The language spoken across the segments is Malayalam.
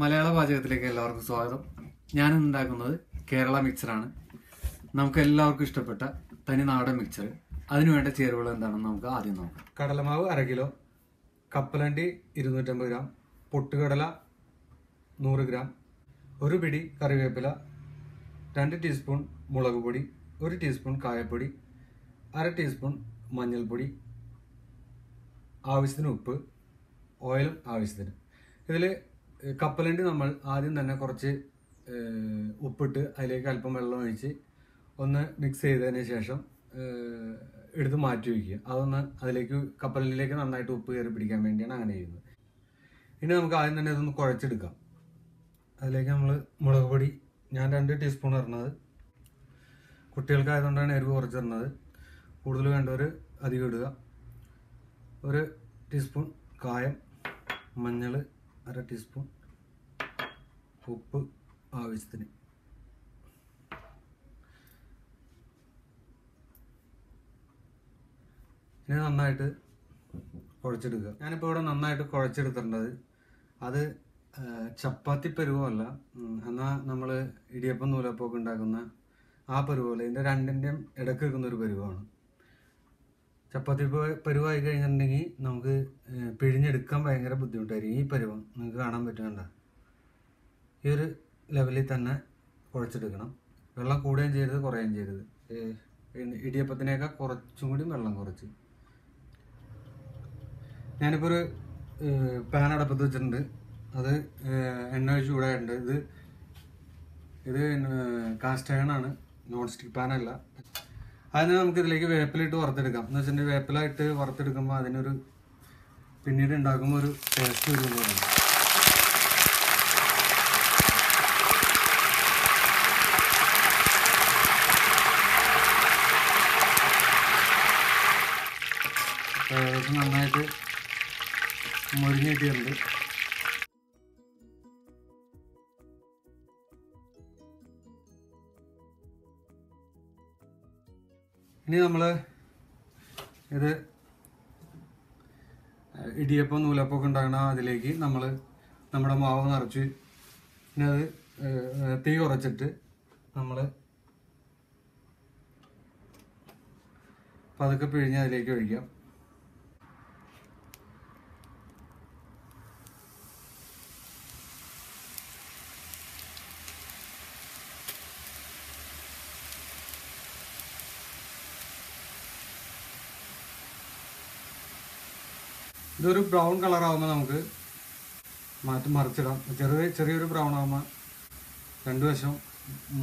മലയാള പാചകത്തിലേക്ക് എല്ലാവർക്കും സ്വാഗതം. ഞാൻ ഉണ്ടാക്കുന്നത് കേരള മിക്സറാണ്. നമുക്ക് എല്ലാവർക്കും ഇഷ്ടപ്പെട്ട തനി നാടൻ മിക്സർ. അതിനുവേണ്ട ചേരുവകൾ എന്താണെന്ന് നമുക്ക് ആദ്യം നോക്കാം. കടലമാവ് അര കിലോ കപ്പലണ്ടി ഇരുന്നൂറ്റമ്പത് ഗ്രാം പൊട്ടുകടല നൂറ് ഗ്രാം ഒരു പിടി കറിവേപ്പില രണ്ട് ടീസ്പൂൺ മുളക് പൊടി ഒരു ടീസ്പൂൺ കായപ്പൊടി അര ടീസ്പൂൺ മഞ്ഞൾപ്പൊടി ആവശ്യത്തിന് ഉപ്പ് ഓയിലും ആവശ്യത്തിന്. ഇതിൽ കപ്പലണ്ടി നമ്മൾ ആദ്യം തന്നെ കുറച്ച് ഉപ്പിട്ട് അതിലേക്ക് അല്പം വെള്ളം ഒഴിച്ച് ഒന്ന് മിക്സ് ചെയ്തതിന് ശേഷം എടുത്ത് മാറ്റി വയ്ക്കുക. അതൊന്ന് അതിലേക്ക് കപ്പലിലേക്ക് നന്നായിട്ട് ഉപ്പ് കയറി പിടിക്കാൻ വേണ്ടിയാണ് അങ്ങനെ ചെയ്യുന്നത്. ഇനി നമുക്ക് ആദ്യം തന്നെ ഇതൊന്ന് കുഴച്ചെടുക്കാം. അതിലേക്ക് നമ്മൾ മുളക് പൊടി ഞാൻ രണ്ട് ടീസ്പൂൺ ഇടുന്നത് കുട്ടികൾക്കായതുകൊണ്ടാണ് എരിവ് കുറച്ചിടുന്നത് കൂടുതൽ വേണ്ടവർ അധികം ഇടുക. ഒരു ടീസ്പൂൺ കായം മഞ്ഞൾ അര ടീസ്പൂൺ ഉപ്പ് ആവശ്യത്തിന്. ഇനി നന്നായിട്ട് കുഴച്ചെടുക്കുക. ഞാനിപ്പോൾ ഇവിടെ നന്നായിട്ട് കുഴച്ചെടുത്തിട്ടുണ്ടത് അത് ചപ്പാത്തി പരുവല്ല. എന്നാൽ നമ്മൾ ഇടിയപ്പം നൂലപ്പൊക്കെ ഉണ്ടാക്കുന്ന ആ പരുവല്ല. ഇതിന്റെ രണ്ടിന്റെയും ഇടയ്ക്ക് വെക്കുന്ന ഒരു പരുവമാണ്. ചപ്പാത്തി പരുവായി കഴിഞ്ഞിട്ടുണ്ടെങ്കിൽ നമുക്ക് പിഴിഞ്ഞെടുക്കാൻ ഭയങ്കര ബുദ്ധിമുട്ടായിരിക്കും. ഈ പരുവം നിങ്ങൾക്ക് കാണാൻ പറ്റുന്നുണ്ട ഈ ഒരു ലെവലിൽ തന്നെ കുഴച്ചെടുക്കണം. വെള്ളം കൂടുകയും ചെയ്യരുത് കുറയുകയും പിന്നെ ഇടിയപ്പത്തിനേക്കാൾ കുറച്ചും കൂടി വെള്ളം കുറച്ച്. ഞാനിപ്പോൾ ഒരു പാൻ അടപ്പത്ത് വെച്ചിട്ടുണ്ട്. അത് എണ്ണ ഒഴിച്ച് ചൂടായിട്ടുണ്ട്. ഇത് ഇത് കാസ്റ്റ് അയണാണ് നോൺ സ്റ്റിക്ക് പാൻ അല്ല. അതിന് നമുക്ക് ഇതിലേക്ക് വേപ്പിലിട്ട് വറുത്തെടുക്കാം. എന്ന് വെച്ചിട്ടുണ്ടെങ്കിൽ വേപ്പിലായിട്ട് വറുത്തെടുക്കുമ്പോൾ അതിനൊരു പിന്നീട് ഉണ്ടാക്കുമ്പോൾ ഒരു ടേസ്റ്റ് ഏകദേശം നന്നായിട്ട് മൊരിഞ്ഞ് ഇനി നമ്മൾ ഇത് ഇടിയപ്പം നൂലപ്പം ഒക്കെ ഉണ്ടാകണ അതിലേക്ക് നമ്മൾ നമ്മുടെ മാവ് നിറച്ച് പിന്നെ അത് തീ കുറച്ചിട്ട് നമ്മൾ പതുക്കെ പിഴിഞ്ഞ് അതിലേക്ക് ഒഴിക്കാം. ഇതൊരു ബ്രൗൺ കളർ ആകുമ്പോൾ നമുക്ക് മാറ്റി മറിച്ചിടാം. ചെറിയ ചെറിയൊരു ബ്രൗൺ ആകുമ്പോൾ രണ്ടു വശം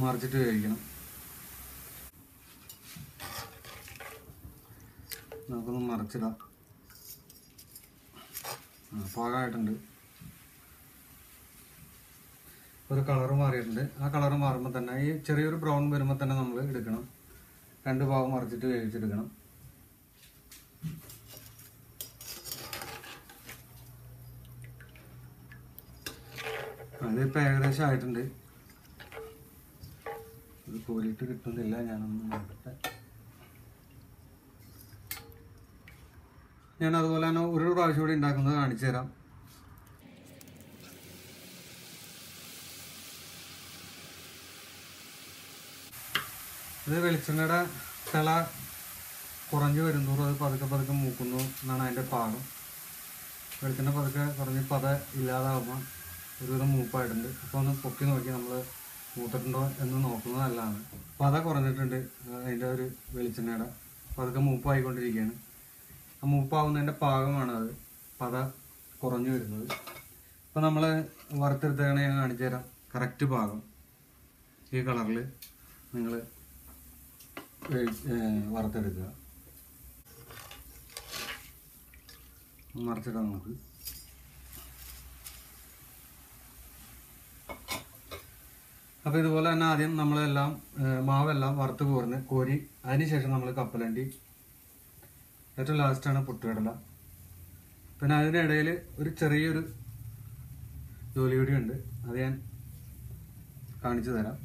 മറിച്ചിട്ട് കഴിക്കണം നമുക്കൊന്ന് മറിച്ചിടാം. പാകമായിട്ടുണ്ട് ഒരു കളർ മാറിയിട്ടുണ്ട്. ആ കളർ മാറുമ്പോൾ തന്നെ ഈ ചെറിയൊരു ബ്രൗൺ വരുമ്പോൾ തന്നെ നമ്മൾ എടുക്കണം. രണ്ട് ഭാഗം മറിച്ചിട്ട് വേവിച്ചെടുക്കണം. അതിപ്പോൾ ഏകദേശം ആയിട്ടുണ്ട്. ഇത് കോരിയിട്ട് കിട്ടുന്നില്ല ഞാനൊന്ന് നോക്കട്ടെ. ഞാൻ അതുപോലെ തന്നെ ഒരു പ്രാവശ്യം കൂടി ഉണ്ടാക്കുന്നത് കാണിച്ചു തരാം. ഇത് വെളിച്ചെണ്ണയുടെ തിള കുറഞ്ഞു വരുന്തോറും അത് പതുക്കെ പതുക്കെ മൂക്കുന്നു എന്നാണ് അതിന്റെ പാകം. വെളിച്ചെണ്ണ പതുക്കെ കുറഞ്ഞ് പത ഇല്ലാതാവുമ്പോൾ ഒരുവിധം മൂപ്പായിട്ടുണ്ട്. അപ്പോൾ ഒന്ന് പൊക്കി നോക്കി നമ്മൾ മൂത്തിട്ടുണ്ടോ എന്ന് നോക്കുന്നത് നല്ലതാണ്. അപ്പോൾ അതാ കുറഞ്ഞിട്ടുണ്ട് അതിന്റെ ഒരു വെളിച്ചെണ്ണയുടെ. അപ്പോൾ അതൊക്കെ മൂപ്പായിക്കൊണ്ടിരിക്കുകയാണ്. ആ മൂപ്പാവുന്നതിന്റെ പാകമാണ് അത്. അപ്പോൾ അതാ കുറഞ്ഞു വരുന്നത്. അപ്പോൾ നമ്മൾ വറുത്തെടുത്തതാണ് ഞാൻ കാണിച്ചു തരാം. കറക്റ്റ് പാകം. ഈ കളറിൽ നിങ്ങൾ വറുത്തെടുക്കുക. മറിച്ചിടാം നമുക്ക്. അപ്പോൾ ഇതുപോലെ തന്നെ ആദ്യം നമ്മളെല്ലാം മാവെല്ലാം വറുത്ത് കോർന്ന് കോരി അതിനുശേഷം നമ്മൾ കപ്പലണ്ടി ഏറ്റവും ലാസ്റ്റാണ് പുട്ടുകടല. പിന്നെ അതിനിടയിൽ ഒരു ചെറിയൊരു ജോലി കൂടി ഉണ്ട്. അത് ഞാൻ കാണിച്ചു തരാം.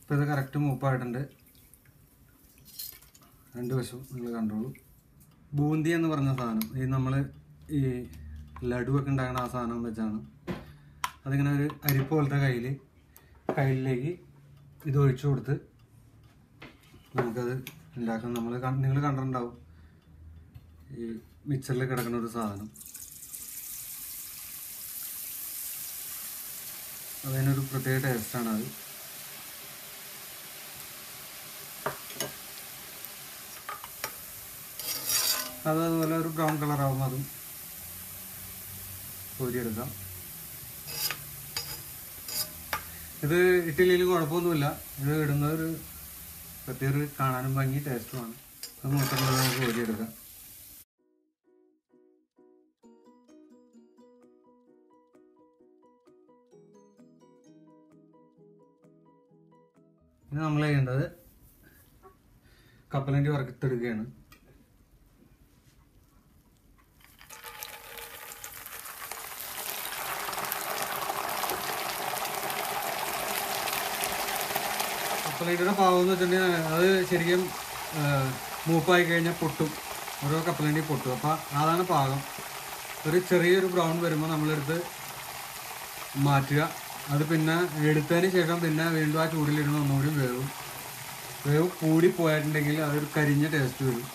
ഇപ്പം ഇത് കറക്റ്റ് മൂപ്പായിട്ടുണ്ട് രണ്ട് വശവും നിങ്ങൾ കണ്ടോളൂ. ബൂന്തി എന്ന് പറഞ്ഞ സാധനം. ഈ നമ്മൾ ഈ ലഡുവൊക്കെ ഉണ്ടാക്കുന്ന ആ സാധനം വെച്ചാണ്. അതിങ്ങനെ ഒരു അരിപ്പ് പോലത്തെ കയ്യിൽ കയ്യിലേക്ക് ഇത് ഒഴിച്ചു കൊടുത്ത് നമുക്കത് ഉണ്ടാക്കാം. നമ്മൾ നിങ്ങൾ കണ്ടിട്ടുണ്ടാവും. ഈ മിക്സറിൽ കിടക്കുന്ന ഒരു സാധനം. അതിനൊരു പ്രത്യേക ടേസ്റ്റാണ് അത്. അത് അതുപോലെ ഒരു ബ്രൗൺ ആകുമ്പോൾ അതും. കോരിയെടുക്കാം. ഇത് ഇട്ടില്ലെങ്കിലും കുഴപ്പമൊന്നുമില്ല. ഇത് ഇടുന്ന ഒരു പ്രത്യേക കാണാനും ഭംഗി ടേസ്റ്റുമാണ്. അത് മാത്രമല്ല നമുക്ക് കോരിയെടുക്കാം. ഇനി നമ്മൾ ചെയ്യേണ്ടത് കപ്പലണ്ടി വറുത്തെടുക്കുകയാണ്. കപ്പലണ്ടിയുടെ പാവം എന്ന് വെച്ചിട്ടുണ്ടെങ്കിൽ അത് ശരിക്കും മൂപ്പായി കഴിഞ്ഞാൽ പൊട്ടും. ഓരോ കപ്പലണ്ടി പൊട്ടും. അപ്പം അതാണ് പാകം. ഒരു ചെറിയൊരു ബ്രൗൺ വരുമ്പോൾ നമ്മളെടുത്ത് മാറ്റുക. അത് പിന്നെ എടുത്തതിന് ശേഷം പിന്നെ വീണ്ടും ആ ചൂടിലിരുന്ന് ഒന്നുകൂടി വേവും. വേവ് കൂടി പോയിട്ടുണ്ടെങ്കിൽ അതൊരു കരിഞ്ഞ ടേസ്റ്റ് വരും.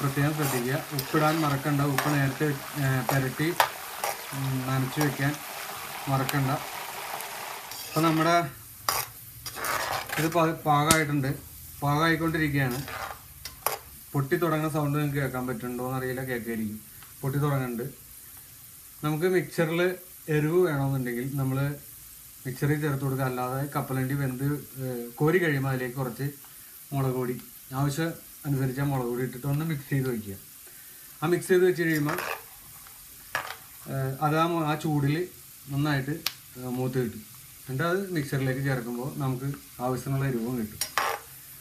പ്രത്യേകം ശ്രദ്ധിക്കുക. ഉപ്പിടാൻ മറക്കണ്ട. ഉപ്പ് നേരത്തെ പുരട്ടി നനച്ച് വെക്കാൻ മറക്കണ്ട. അപ്പം നമ്മുടെ ഇത് പാകമായിട്ടുണ്ട് പാകമായിക്കൊണ്ടിരിക്കുകയാണ് പൊട്ടി തുടങ്ങുന്ന സൗണ്ട് നിങ്ങൾക്ക് കേൾക്കാൻ പറ്റുന്നുണ്ടോ എന്നറിയില്ല കേൾക്കായിരിക്കും. പൊട്ടി തുടങ്ങുന്നുണ്ട്. നമുക്ക് മിക്സറിൽ എരിവ് വേണമെന്നുണ്ടെങ്കിൽ നമ്മൾ മിക്സറിൽ ചേർത്ത് കൊടുക്കുക. അല്ലാതെ കപ്പലണ്ടി വെന്ത് കോരി കഴിയുമ്പോൾ അതിലേക്ക് കുറച്ച് മുളക് പൊടി. ആവശ്യം അനുസരിച്ച് മുളക് പൊടി ഇട്ടിട്ട് ഒന്ന് മിക്സ് ചെയ്ത് വയ്ക്കുക ആ മിക്സ് ചെയ്ത് വെച്ച് കഴിയുമ്പോൾ അത് ആ ചൂടിൽ നന്നായിട്ട് മൂത്ത് കിട്ടും. എന്നിട്ട് അത് മിക്സറിലേക്ക് ചേർക്കുമ്പോൾ നമുക്ക് ആവശ്യമുള്ള എരിവും കിട്ടും.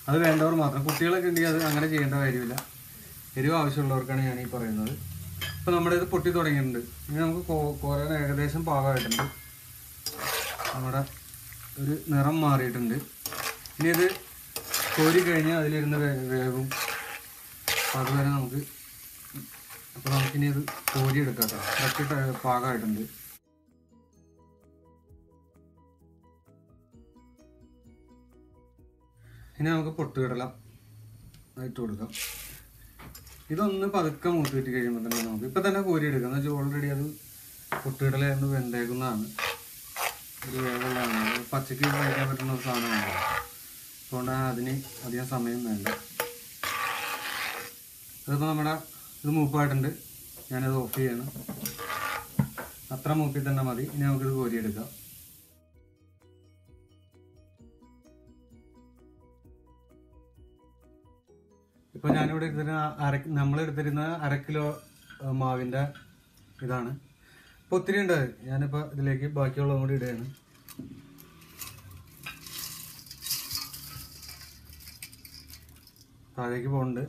അത് വേണ്ടവർ മാത്രം കുട്ടികളൊക്കെ ഉണ്ടെങ്കിൽ അത് അങ്ങനെ ചെയ്യേണ്ട കാര്യമില്ല. എരിവ് ആവശ്യമുള്ളവർക്കാണ് ഞാൻ ഈ പറയുന്നത്. ഇപ്പം നമ്മുടെ ഇത് പൊട്ടി തുടങ്ങിയിട്ടുണ്ട്. ഇനി നമുക്ക് കോരാൻ ഏകദേശം പാകമായിട്ടുണ്ട്. നമ്മുടെ ഒരു നിറം മാറിയിട്ടുണ്ട്. ഇനി ഇത് കോരി കഴിഞ്ഞാൽ അതിലിരുന്ന് വേവും. അതുവരെ നമുക്ക് അപ്പോൾ നമുക്കിനി അത് കോരി എടുക്കാം കേട്ടോ. കറക്റ്റ് പാകമായിട്ടുണ്ട്. ഇനി നമുക്ക് പൊട്ടുകടല ഇട്ട് കൊടുക്കാം. ഇതൊന്ന് പതുക്കെ മൂത്ത് കിട്ടി കഴിയുമ്പോൾ തന്നെ നമുക്ക് ഇപ്പം തന്നെ കോരി എടുക്കാം. എന്ന് വെച്ചാൽ ഓൾറെഡി അത് പൊട്ടുകടല എന്ന് വെന്തേക്കുന്നതാണ്. ഒരു വേവുള്ളതാണ്. പച്ചക്ക് കഴിക്കാൻ പറ്റുന്ന ഒരു സാധനമാണ് അതുകൊണ്ട് അതിന് അധികം സമയം വേണ്ട. അതിപ്പോൾ നമ്മുടെ ഇത് മൂപ്പായിട്ടുണ്ട്. ഞാനത് ഓഫ് ചെയ്യണം. അത്ര മൂപ്പിൽ തന്നെ മതി. ഇനി നമുക്കിത് കോരിയെടുക്കാം. ഇപ്പൊ ഞാനിവിടെ എടുത്തിരുന്ന അര നമ്മൾ എടുത്തിരുന്ന അര കിലോ മാവിന്റെ ഇതാണ്. ഇപ്പൊ ഒത്തിരി ഉണ്ട്. ഞാനിപ്പോ ഇതിലേക്ക് ബാക്കിയുള്ളതും കൂടി ഇടുകയാണ്. താഴേക്ക് പോകുന്നുണ്ട്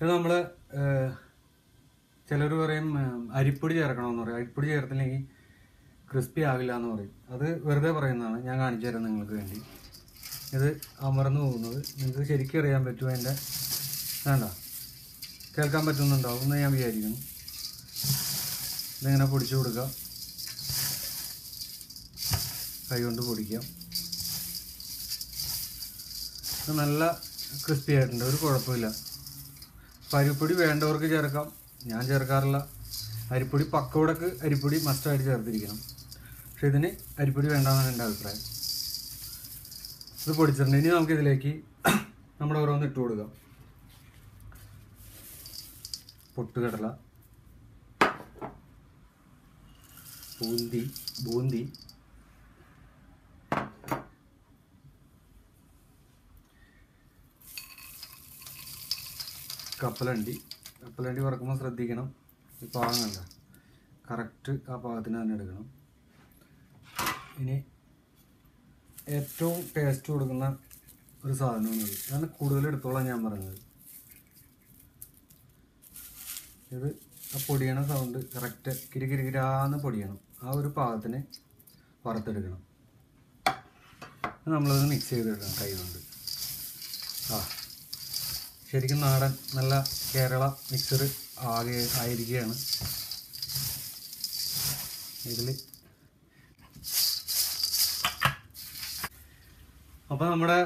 ഇത് നമ്മൾ ചിലർ പറയും അരിപ്പൊടി ചേർക്കണമെന്ന് പറയും. അരിപ്പൊടി ചേർത്തില്ലെങ്കിൽ ക്രിസ്പി ആവില്ല എന്ന് പറയും. അത് വെറുതെ പറയുന്നതാണ്. ഞാൻ കാണിച്ചു തരാം നിങ്ങൾക്ക് വേണ്ടി. ഇത് അമർന്നു പോകുന്നത്. നിങ്ങൾക്ക് ശരിക്കും അറിയാൻ പറ്റുമോ എന്റെ വേണ്ട കേൾക്കാൻ പറ്റുന്നുണ്ടാവും എന്ന് ഞാൻ വിചാരിക്കുന്നു. ഇതിങ്ങനെ പൊടിച്ചു കൊടുക്കാം? കൈ കൊണ്ട് പൊടിക്കാം. ഇത് നല്ല ക്രിസ്പി ആയിട്ടുണ്ട്. ഒരു കുഴപ്പമില്ല. അരിപ്പൊടി വേണ്ടവർക്ക് ചേർക്കാം. ഞാൻ ചേർക്കാറില്ല. അരിപ്പൊടി പക്കോടക്ക് അരിപ്പൊടി മസ്റ്റായിട്ട് ചേർത്തിരിക്കണം. പക്ഷെ ഇതിന് അരിപ്പൊടി വേണ്ടാന്നാണ് എന്റെ അഭിപ്രായം. ഇത് പൊടിച്ചിട്ടുണ്ട് ഇനി നമുക്ക് ഇതിലേക്ക് നമ്മൾ ഓരോന്ന് ഇട്ട് കൊടുക്കാം. പൊട്ടുകടല ബൂന്തി ബൂന്തി കപ്പലണ്ടി. കപ്പലണ്ടി വറക്കുമ്പോൾ ശ്രദ്ധിക്കണം. ഈ പാകം കണ്ട. കറക്റ്റ് ആ പാകത്തിന് തന്നെ എടുക്കണം. ഇനി ഏറ്റവും ടേസ്റ്റ് കൊടുക്കുന്ന ഒരു സാധനമാണ് അതാണ് കൂടുതൽ എടുത്തോളാം ഞാൻ പറഞ്ഞത്. ഇത് ആ പൊടിയണ സൗണ്ട് കറക്റ്റ് കിരികിരികിരാന്ന് പൊടിയണം. ആ ഒരു പാകത്തിന് വറുത്തെടുക്കണം. നമ്മളത് മിക്സ് ചെയ്തെടുക്കണം കൈ കൊണ്ട്. ആ. ശരിക്കും നാടൻ നല്ല കേരള മിക്സർ ആകെ ആയിരിക്കുകയാണ്. ഇതിൽ അപ്പോൾ നമ്മുടെ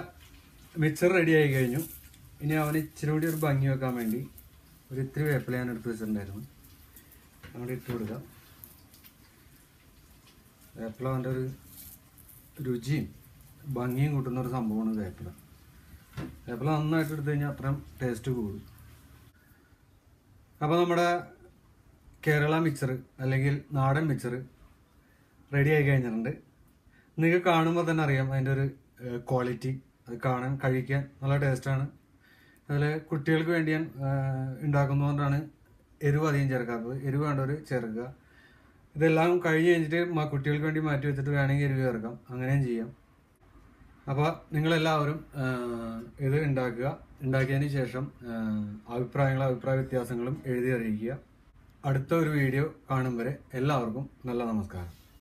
മിക്സർ റെഡി ആയി കഴിഞ്ഞു. ഇനി അവന് ഇച്ചിരി കൂടി ഒരു ഭംഗി വെക്കാൻ വേണ്ടി ഒരു ഇത്തിരി വേപ്പില ഞാൻ എടുത്ത് വെച്ചിട്ടുണ്ടായിരുന്നു. അങ്ങോട്ട് ഇട്ട് കൊടുക്കാം. വേപ്പില അവന്റെ ഒരു രുചിയും ഭംഗിയും കൂട്ടുന്ന ഒരു സംഭവമാണ് വേപ്പില. വേപ്പില നന്നായിട്ട് എടുത്തു കഴിഞ്ഞാൽ അത്രയും ടേസ്റ്റ് കൂടും. അപ്പോൾ നമ്മുടെ കേരള മിക്സർ അല്ലെങ്കിൽ നാടൻ മിക്സർ റെഡി ആയി കഴിഞ്ഞിട്ടുണ്ട്. നിങ്ങൾക്ക് കാണുമ്പോൾ തന്നെ അറിയാം അതിന്റെ ഒരു ക്വാളിറ്റി അത് കാണാൻ കഴിക്കാൻ നല്ല ടേസ്റ്റാണ് അതിൽ കുട്ടികൾക്ക് വേണ്ടി ഞാൻ ഉണ്ടാക്കുന്നതുകൊണ്ടാണ് എരിവ് അധികം ചേർക്കാത്തത്. എരിവ് വേണ്ടവർ ചേർക്കുക. ഇതെല്ലാം കഴിഞ്ഞ് കഴിഞ്ഞിട്ട് കുട്ടികൾക്ക് വേണ്ടി മാറ്റി വെച്ചിട്ട് വേണമെങ്കിൽ എരിവ് ചേർക്കാം. അങ്ങനെയും ചെയ്യാം. അപ്പോൾ നിങ്ങളെല്ലാവരും ഇത് ഉണ്ടാക്കുക. ഉണ്ടാക്കിയതിന് ശേഷം അഭിപ്രായങ്ങളും അഭിപ്രായ വ്യത്യാസങ്ങളും എഴുതി അറിയിക്കുക. അടുത്ത ഒരു വീഡിയോ കാണും വരെ എല്ലാവർക്കും നല്ല നമസ്കാരം.